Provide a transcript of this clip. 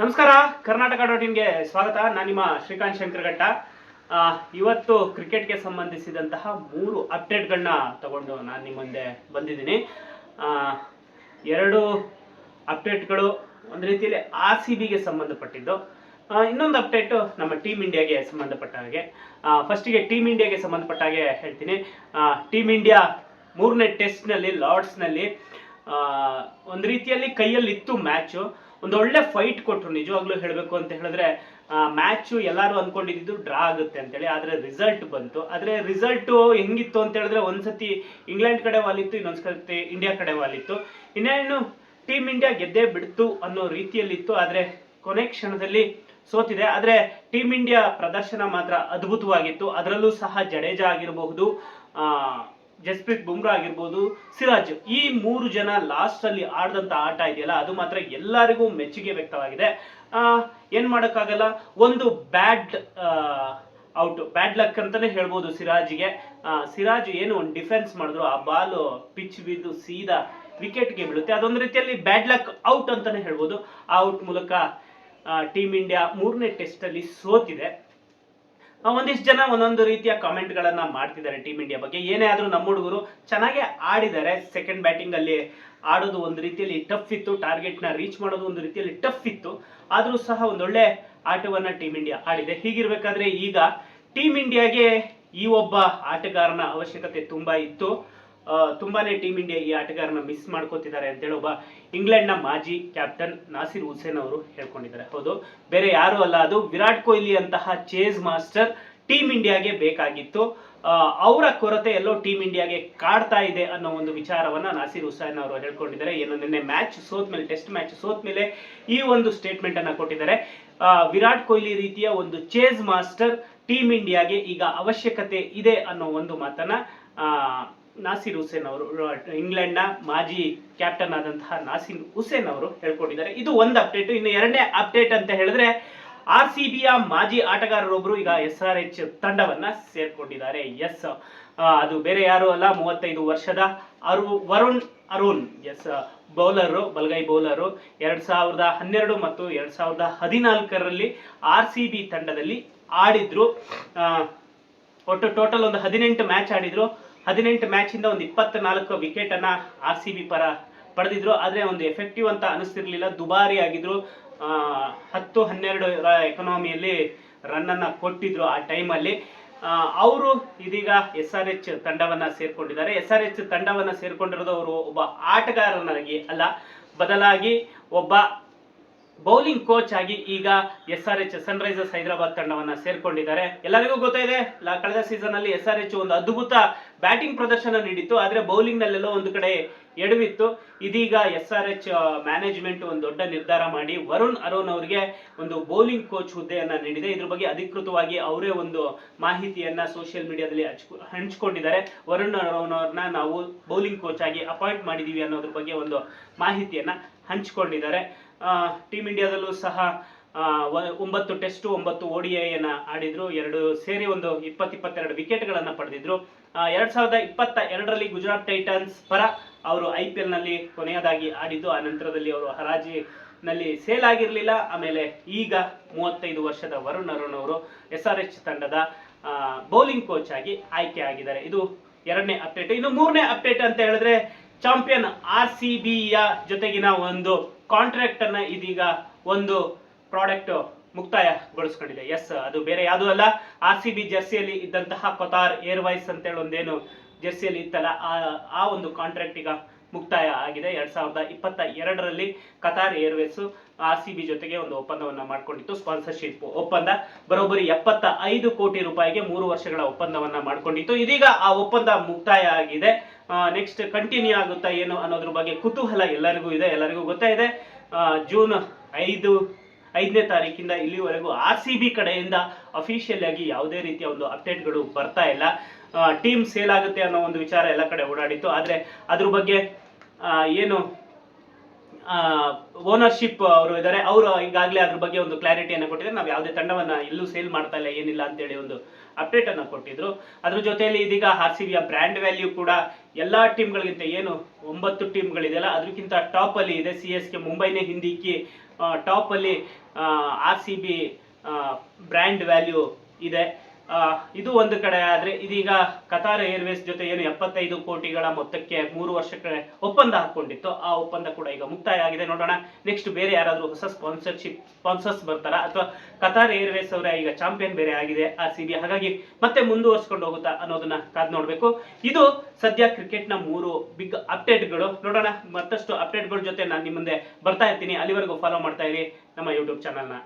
ನಮಸ್ಕಾರ, ಕರ್ನಾಟಕ ಡಾಟ್ ಇನ್ಗೆ ಸ್ವಾಗತ. ನಾನು ನಿಮ್ಮ ಶ್ರೀಕಾಂತ್ ಶಂಕರಘಟ್ಟ. ಇವತ್ತು ಕ್ರಿಕೆಟ್ಗೆ ಸಂಬಂಧಿಸಿದಂತಹ ಮೂರು ಅಪ್ಡೇಟ್ಗಳನ್ನ ತಗೊಂಡು ನಾನು ನಿಮ್ಮ ಮುಂದೆ ಬಂದಿದ್ದೀನಿ. ಎರಡು ಅಪ್ಡೇಟ್ಗಳು ಒಂದು ರೀತಿಯಲ್ಲಿ ಆರ್ ಸಿ ಬಿಗೆ ಸಂಬಂಧಪಟ್ಟಿದ್ದು. ಇನ್ನೊಂದು ಅಪ್ಡೇಟು ನಮ್ಮ ಟೀಮ್ ಇಂಡಿಯಾಗೆ ಸಂಬಂಧಪಟ್ಟ ಹಾಗೆ. ಫಸ್ಟಿಗೆ ಟೀಮ್ ಇಂಡಿಯಾಗೆ ಸಂಬಂಧಪಟ್ಟ ಹಾಗೆ ಹೇಳ್ತೀನಿ. ಟೀಮ್ ಇಂಡಿಯಾ ಮೂರನೇ ಟೆಸ್ಟ್ನಲ್ಲಿ, ಲಾರ್ಡ್ಸ್ನಲ್ಲಿ ಒಂದು ರೀತಿಯಲ್ಲಿ ಕೈಯಲ್ಲಿತ್ತು ಮ್ಯಾಚು. ಒಂದು ಒಳ್ಳೆ ಫೈಟ್ ಕೊಟ್ಟರು ನಿಜವಾಗ್ಲೂ ಹೇಳಬೇಕು ಅಂತ ಹೇಳಿದ್ರೆ ಮ್ಯಾಚು ಎಲ್ಲರೂ ಅನ್ಕೊಂಡಿದ್ದು ಡ್ರಾ ಆಗುತ್ತೆ ಅಂತೇಳಿ. ಆದರೆ ರಿಸಲ್ಟ್ ಬಂತು. ಆದರೆ ರಿಸಲ್ಟು ಹೆಂಗಿತ್ತು ಅಂತ ಹೇಳಿದ್ರೆ, ಒಂದ್ಸತಿ ಇಂಗ್ಲೆಂಡ್ ಕಡೆ ವಾಲಿತ್ತು ಇನ್ನೊಂದು ಸತಿ ಇಂಡಿಯಾ ಕಡೆ ವಾಲಿತ್ತು ಇನ್ನೇನು ಟೀಮ್ ಇಂಡಿಯಾ ಗೆದ್ದೇ ಬಿಡ್ತು ಅನ್ನೋ ರೀತಿಯಲ್ಲಿತ್ತು. ಆದರೆ ಕೊನೆ ಕ್ಷಣದಲ್ಲಿ ಸೋತಿದೆ. ಆದರೆ ಟೀಮ್ ಇಂಡಿಯಾ ಪ್ರದರ್ಶನ ಮಾತ್ರ ಅದ್ಭುತವಾಗಿತ್ತು. ಅದರಲ್ಲೂ ಸಹ ಜಡೇಜಾ ಆಗಿರಬಹುದು. ಜಸ್ಪ್ರೀತ್ ಬುಮ್ರಾ ಆಗಿರ್ಬೋದು, ಸಿರಾಜ್, ಈ ಮೂರು ಜನ ಲಾಸ್ಟ್ ಅಲ್ಲಿ ಆಡಿದಂತ ಆಟ ಇದೆಯಲ್ಲ, ಅದು ಮಾತ್ರ ಎಲ್ಲರಿಗೂ ಮೆಚ್ಚುಗೆ ವ್ಯಕ್ತವಾಗಿದೆ. ಏನು ಮಾಡೋಕ್ಕಾಗಲ್ಲ? ಒಂದು ಬ್ಯಾಡ್ ಔಟ್ ಬ್ಯಾಡ್ ಲಕ್ ಅಂತಾನೆ ಹೇಳ್ಬೋದು ಸಿರಾಜ್ಗೆ. ಸಿರಾಜ್ ಏನು ಒಂದು ಡಿಫೆನ್ಸ್ ಮಾಡಿದ್ರು, ಆ ಬಾಲ್ ಪಿಚ್ ಬಿದ್ದು ಸೀದಾ ವಿಕೆಟ್ಗೆ ಬೀಳುತ್ತೆ. ಅದೊಂದು ರೀತಿಯಲ್ಲಿ ಬ್ಯಾಡ್ ಲಕ್ ಔಟ್ ಅಂತಾನೆ ಹೇಳ್ಬೋದು. ಆ ಔಟ್ ಮೂಲಕ ಟೀಮ್ ಇಂಡಿಯಾ ಮೂರನೇ ಟೆಸ್ಟ್ ಅಲ್ಲಿ ಸೋತಿದೆ. ಒಂದಿಷ್ಟು ಜನ ಒಂದೊಂದು ರೀತಿಯ ಕಾಮೆಂಟ್ಗಳನ್ನ ಮಾಡ್ತಿದ್ದಾರೆ ಟೀಮ್ ಇಂಡಿಯಾ ಬಗ್ಗೆ. ಏನೇ ಆದ್ರೂ ನಮ್ಮ ಹುಡುಗರು ಚೆನ್ನಾಗೇ ಆಡಿದ್ದಾರೆ. ಸೆಕೆಂಡ್ ಬ್ಯಾಟಿಂಗ್ ಅಲ್ಲಿ ಆಡೋದು ಒಂದು ರೀತಿಯಲ್ಲಿ ಟಫ್ ಇತ್ತು. ಟಾರ್ಗೆಟ್ನ ರೀಚ್ ಮಾಡೋದು ಒಂದು ರೀತಿಯಲ್ಲಿ ಟಫ್ ಇತ್ತು. ಆದ್ರೂ ಸಹ ಒಂದೊಳ್ಳೆ ಆಟವನ್ನ ಟೀಮ್ ಇಂಡಿಯಾ ಆಡಿದೆ. ಹೀಗಿರ್ಬೇಕಾದ್ರೆ ಈಗ ಟೀಮ್ ಇಂಡಿಯಾಗೆ ಈ ಒಬ್ಬ ಆಟಗಾರನ ಅವಶ್ಯಕತೆ ತುಂಬಾ ಇತ್ತು. ತುಂಬಾನೇ ಟೀಮ್ ಇಂಡಿಯಾ ಈ ಆಟಗಾರನ ಮಿಸ್ ಮಾಡ್ಕೋತಿದ್ದಾರೆ ಅಂತೇಳಿ ಒಬ್ಬ ಇಂಗ್ಲೆಂಡ್ನ ಮಾಜಿ ಕ್ಯಾಪ್ಟನ್ ನಾಸಿರ್ ಹುಸೇನ್ ಅವರು ಹೇಳ್ಕೊಂಡಿದ್ದಾರೆ. ಹೌದು, ಬೇರೆ ಯಾರು ಅಲ್ಲ, ಅದು ವಿರಾಟ್ ಕೊಹ್ಲಿ ಅಂತಹ ಚೇಸ್ ಮಾಸ್ಟರ್ ಟೀಮ್ ಇಂಡಿಯಾಗೆ ಬೇಕಾಗಿತ್ತು. ಅವರ ಕೊರತೆ ಎಲ್ಲೋ ಟೀಮ್ ಇಂಡಿಯಾಗೆ ಕಾಡ್ತಾ ಇದೆ ಅನ್ನೋ ಒಂದು ವಿಚಾರವನ್ನ ನಾಸಿರ್ ಹುಸೇನ್ ಅವರು ಹೇಳ್ಕೊಂಡಿದ್ದಾರೆ. ಏನು ನಿನ್ನೆ ಮ್ಯಾಚ್ ಸೋತ್ ಮೇಲೆ ಟೆಸ್ಟ್ ಮ್ಯಾಚ್ ಸೋತ್ ಮೇಲೆ ಈ ಒಂದು ಸ್ಟೇಟ್ಮೆಂಟ್ ಅನ್ನ ಕೊಟ್ಟಿದ್ದಾರೆ. ವಿರಾಟ್ ಕೊಹ್ಲಿ ರೀತಿಯ ಒಂದು ಚೇಸ್ ಮಾಸ್ಟರ್ ಟೀಮ್ ಇಂಡಿಯಾಗೆ ಈಗ ಅವಶ್ಯಕತೆ ಇದೆ ಅನ್ನೋ ಒಂದು ಮಾತನ್ನ ನಾಸಿರ್ ಹುಸೇನ್ ಅವರು ಇಂಗ್ಲೆಂಡ್ನ ಮಾಜಿ ಕ್ಯಾಪ್ಟನ್ ಆದಂತಹ ನಾಸಿರ್ ಹುಸೇನ್ ಅವರು ಹೇಳ್ಕೊಂಡಿದ್ದಾರೆ. ಇದು ಒಂದು ಅಪ್ಡೇಟ್. ಇನ್ನು ಎರಡನೇ ಅಪ್ಡೇಟ್ ಅಂತ ಹೇಳಿದ್ರೆ ಆರ್ ಸಿ ಬಿಯ ಮಾಜಿ ಆಟಗಾರರೊಬ್ಬರು ಈಗ ಎಸ್ ಆರ್ ಎಚ್ ತಂಡವನ್ನ ಸೇರ್ಕೊಂಡಿದ್ದಾರೆ. ಎಸ್ ಅದು ಬೇರೆ ಯಾರು ಅಲ್ಲ, ಮೂವತ್ತೈದು ವರ್ಷದ ಅರು, ವರುಣ್ ಅರುಣ್. ಎಸ್, ಬೌಲರು, ಬಲಗೈ ಬೌಲರು, ಎರಡ್ ಸಾವಿರದ ಹನ್ನೆರಡು ಮತ್ತು ಎರಡ್ ಸಾವಿರದ ಹದಿನಾಲ್ಕರಲ್ಲಿ ಆರ್ ಸಿ ಬಿ ತಂಡದಲ್ಲಿ ಆಡಿದ್ರು. ಒಟ್ಟು ಟೋಟಲ್ ಒಂದು ಹದಿನೆಂಟು ಮ್ಯಾಚ್ ಆಡಿದ್ರು. ಹದಿನೆಂಟು ಮ್ಯಾಚಿಂದ ಒಂದು ಇಪ್ಪತ್ನಾಲ್ಕು ವಿಕೆಟನ್ನು ಆರ್ ಸಿ ಬಿ ಪರ ಪಡೆದಿದ್ರು. ಆದರೆ ಒಂದು ಎಫೆಕ್ಟಿವ್ ಅಂತ ಅನಿಸ್ತಿರ್ಲಿಲ್ಲ. ದುಬಾರಿ ಆಗಿದ್ರು. ಹತ್ತು ಹನ್ನೆರಡು ಎಕನಾಮಿಯಲ್ಲಿ ರನ್ನನ್ನು ಕೊಟ್ಟಿದ್ರು ಆ ಟೈಮಲ್ಲಿ ಅವರು ಇದೀಗ ಎಸ್ ಆರ್ ಎಚ್ ತಂಡವನ್ನು ಸೇರಿಕೊಂಡಿದ್ದಾರೆ. ಎಸ್ ಆರ್ ಎಚ್ ತಂಡವನ್ನು ಸೇರಿಕೊಂಡಿರೋದು ಅವರು ಒಬ್ಬ ಆಟಗಾರನಾಗಿ ಅಲ್ಲ, ಬದಲಾಗಿ ಒಬ್ಬ ಬೌಲಿಂಗ್ ಕೋಚ್ ಆಗಿ ಈಗ S R H Sunrisers Hyderabad ತಂಡವನ್ನು ಸೇರ್ಕೊಂಡಿದ್ದಾರೆ. ಎಲ್ಲರಿಗೂ ಗೊತ್ತಿದೆ ಕಳೆದ ಸೀಸನ್ ಅಲ್ಲಿ ಎಸ್ ಆರ್ ಎಚ್ ಒಂದು ಅದ್ಭುತ ಬ್ಯಾಟಿಂಗ್ ಪ್ರದರ್ಶನ ನೀಡಿತ್ತು. ಆದರೆ ಬೌಲಿಂಗ್ ನಲ್ಲೆಲ್ಲೋ ಒಂದು ಕಡೆ ಎಡವಿತ್ತು. ಇದೀಗ ಎಸ್ ಆರ್ ಎಚ್ ಮ್ಯಾನೇಜ್ಮೆಂಟ್ ಒಂದು ದೊಡ್ಡ ನಿರ್ಧಾರ ಮಾಡಿ ವರುಣ್ ಅರೋನ್ ಅವರಿಗೆ ಒಂದು ಬೌಲಿಂಗ್ ಕೋಚ್ ಹುದ್ದೆಯನ್ನು ನೀಡಿದೆ. ಇದ್ರ ಬಗ್ಗೆ ಅಧಿಕೃತವಾಗಿ ಅವರೇ ಒಂದು ಮಾಹಿತಿಯನ್ನ ಸೋಷಿಯಲ್ ಮೀಡಿಯಾದಲ್ಲಿ ಹಂಚ್ಕೊ- ಹಂಚ್ಕೊಂಡಿದ್ದಾರೆ. ವರುಣ್ ಅರೋನ್ ಅವ್ರನ್ನ ನಾವು ಬೌಲಿಂಗ್ ಕೋಚ್ ಆಗಿ ಅಪಾಯಿಂಟ್ ಮಾಡಿದ್ದೀವಿ ಅನ್ನೋದ್ರ ಬಗ್ಗೆ ಒಂದು ಮಾಹಿತಿಯನ್ನ ಹಂಚಿಕೊಂಡಿದ್ದಾರೆ. ಟೀಮ್ ಇಂಡಿಯಾದಲ್ಲೂ ಸಹ ಒಂಬತ್ತು ಟೆಸ್ಟು ಒಂಬತ್ತು ಓ ಡಿ ಐಯನ್ನು ಆಡಿದ್ರು. ಎರಡು ಸೇರಿ ಒಂದು ಇಪ್ಪತ್ತಿಪ್ಪತ್ತೆರಡು ವಿಕೆಟ್ಗಳನ್ನು ಪಡೆದಿದ್ರು. ಎರಡು ಎರಡ್ ಸಾವಿರದ ಇಪ್ಪತ್ತ ಎರಡರಲ್ಲಿ ಗುಜರಾತ್ ಟೈಟನ್ಸ್ ಪರ ಅವರು ಐ ಪಿ ಎಲ್ನಲ್ಲಿ ಕೊನೆಯದಾಗಿ ಆಡಿದ್ದು. ಆ ನಂತರದಲ್ಲಿ ಅವರು ಹರಾಜಿನಲ್ಲಿ ಸೇಲ್ ಆಗಿರಲಿಲ್ಲ. ಆಮೇಲೆ ಈಗ ಮೂವತ್ತೈದು ವರ್ಷದ ವರುಣ್ ಅರುಣ್ ಅವರು ಎಸ್ ಆರ್ ಎಚ್ ತಂಡದ ಬೌಲಿಂಗ್ ಕೋಚ್ ಆಗಿ ಆಯ್ಕೆ ಆಗಿದ್ದಾರೆ. ಇದು ಎರಡನೇ ಅಪ್ಡೇಟ್ ಇನ್ನು ಮೂರನೇ ಅಪ್ಡೇಟ್ ಅಂತ ಹೇಳಿದ್ರೆ ಚಾಂಪಿಯನ್ ಆರ್ ಸಿ ಬಿಯ ಜೊತೆಗಿನ ಒಂದು ಕಾಂಟ್ರಾಕ್ಟ್ ಅನ್ನ ಇದೀಗ ಒಂದು ಪ್ರಾಡಕ್ಟ್ ಮುಕ್ತಾಯಗೊಳಿಸ್ಕೊಂಡಿದೆ. ಎಸ್ ಅದು ಬೇರೆ ಯಾವುದೂ ಅಲ್ಲ. ಆರ್ ಸಿ ಬಿ ಜರ್ಸಿಯಲ್ಲಿ ಇದ್ದಂತಹ ಕೊತಾರ್ ಏರ್ವೈಸ್ ಅಂತೇಳಿ ಒಂದೇನು ಜರ್ಸಿಯಲ್ಲಿ ಇತ್ತಲ್ಲ, ಆ ಆ ಒಂದು ಕಾಂಟ್ರಾಕ್ಟ್ ಈಗ ಮುಕ್ತಾಯ ಆಗಿದೆ. ಎರಡ್ ಸಾವಿರದ ಇಪ್ಪತ್ತ ಎರಡರಲ್ಲಿ Qatar Airways R C B ಜೊತೆಗೆ ಒಂದು ಒಪ್ಪಂದವನ್ನ ಮಾಡಿಕೊಂಡಿತ್ತು. ಸ್ಪಾನ್ಸರ್ಶಿಪ್ ಒಪ್ಪಂದ ಬರೋಬ್ಬರಿ ಎಪ್ಪತ್ತ ಐದು ಕೋಟಿ ರೂಪಾಯಿಗೆ ಮೂರು ವರ್ಷಗಳ ಒಪ್ಪಂದವನ್ನ ಮಾಡಿಕೊಂಡಿತ್ತು. ಇದೀಗ ಆ ಒಪ್ಪಂದ ಮುಕ್ತಾಯ ಆಗಿದೆ. ನೆಕ್ಸ್ಟ್ ಕಂಟಿನ್ಯೂ ಆಗುತ್ತಾ ಏನು ಅನ್ನೋದ್ರ ಬಗ್ಗೆ ಕುತೂಹಲ ಎಲ್ಲರಿಗೂ ಇದೆ. ಎಲ್ಲರಿಗೂ ಗೊತ್ತಾ ಇದೆ. ಜೂನ್ ಐದು, ಐದನೇ ತಾರೀಕಿಂದ ಇಲ್ಲಿವರೆಗೂ ಆರ್ ಸಿ ಬಿ ಕಡೆಯಿಂದ ಅಫಿಷಿಯಲ್ ಆಗಿ ಯಾವುದೇ ರೀತಿಯ ಒಂದು ಅಪ್ಡೇಟ್ಗಳು ಬರ್ತಾ ಇಲ್ಲ. ಟೀಮ್ ಸೇಲ್ ಆಗುತ್ತೆ ಅನ್ನೋ ಒಂದು ವಿಚಾರ ಎಲ್ಲ ಕಡೆ ಓಡಾಡಿತ್ತು. ಆದರೆ ಅದ್ರ ಬಗ್ಗೆ ಏನು? ಓನರ್ಶಿಪ್ ಅವರು ಇದ್ದಾರೆ. ಅವರು ಈಗಾಗಲೇ ಅದ್ರ ಬಗ್ಗೆ ಒಂದು ಕ್ಲಾರಿಟಿಯನ್ನು ಕೊಟ್ಟಿದ್ದಾರೆ. ನಾವು ಯಾವುದೇ ತಂಡವನ್ನು ಎಲ್ಲೂ ಸೇಲ್ ಮಾಡ್ತಾ ಇಲ್ಲ, ಏನಿಲ್ಲ ಅಂತೇಳಿ ಒಂದು ಅಪ್ಡೇಟ್ ಅನ್ನು ಕೊಟ್ಟಿದ್ರು. ಅದ್ರ ಜೊತೆಯಲ್ಲಿ ಇದೀಗ ಆರ್ ಸಿ ಬಿಯ ಬ್ರ್ಯಾಂಡ್ ವ್ಯಾಲ್ಯೂ ಕೂಡ ಎಲ್ಲ ಟೀಮ್ಗಳಿಗಿಂತ ಏನು? ಒಂಬತ್ತು ಟೀಮ್ಗಳಿದೆಯಲ್ಲ ಅದಕ್ಕಿಂತ ಟಾಪ್ ಅಲ್ಲಿ ಇದೆ. ಸಿ ಎಸ್ ಕೆ ಮುಂಬೈನೇ ಹಿಂದಿಕ್ಕಿ ಟಾಪ್ ಅಲ್ಲಿ R C B brand value ಇದೆ. ಇದು ಒಂದು ಕಡೆ ಆದ್ರೆ ಇದೀಗ ಕತಾರ್ ಏರ್ವೇಸ್ ಜೊತೆ ಏನು ಎಪ್ಪತ್ತೈದು ಕೋಟಿಗಳ ಮೊತ್ತಕ್ಕೆ ಮೂರು ವರ್ಷಕ್ಕೆ ಒಪ್ಪಂದ ಹಾಕೊಂಡಿತ್ತು. ಆ ಒಪ್ಪಂದ ಕೂಡ ಈಗ ಮುಕ್ತಾಯ ಆಗಿದೆ. ನೋಡೋಣ ನೆಕ್ಸ್ಟ್ ಬೇರೆ ಯಾರಾದರೂ ಹೊಸ ಸ್ಪಾನ್ಸರ್ಶಿಪ್ ಸ್ಪಾನ್ಸರ್ಸ್ ಬರ್ತಾರಾ? ಅಥವಾ ಕತಾರ್ ಏರ್ವೇಸ್ ಅವರ ಈಗ ಚಾಂಪಿಯನ್ ಬೇರೆ ಆಗಿದೆ ಆ ಸಿ ಬಿ ಹಾಗಾಗಿ ಮತ್ತೆ ಮುಂದುವರ್ಸ್ಕೊಂಡು ಹೋಗುತ್ತಾ ಅನ್ನೋದನ್ನ ಕಾದ್ ನೋಡ್ಬೇಕು. ಇದು ಸದ್ಯ ಕ್ರಿಕೆಟ್ನ ಮೂರು ಬಿಗ್ ಅಪ್ಡೇಟ್ಗಳು ನೋಡೋಣ, ಮತ್ತಷ್ಟು ಅಪ್ಡೇಟ್ಗಳ ಜೊತೆ ನಾನು ನಿಮ್ಮ ಮುಂದೆ ಬರ್ತಾ ಇರ್ತೀನಿ. ಅಲ್ಲಿವರೆಗೂ ಫಾಲೋ ಮಾಡ್ತಾ ಇರಿ ನಮ್ಮ ಯೂಟ್ಯೂಬ್ ಚಾನಲ್ನ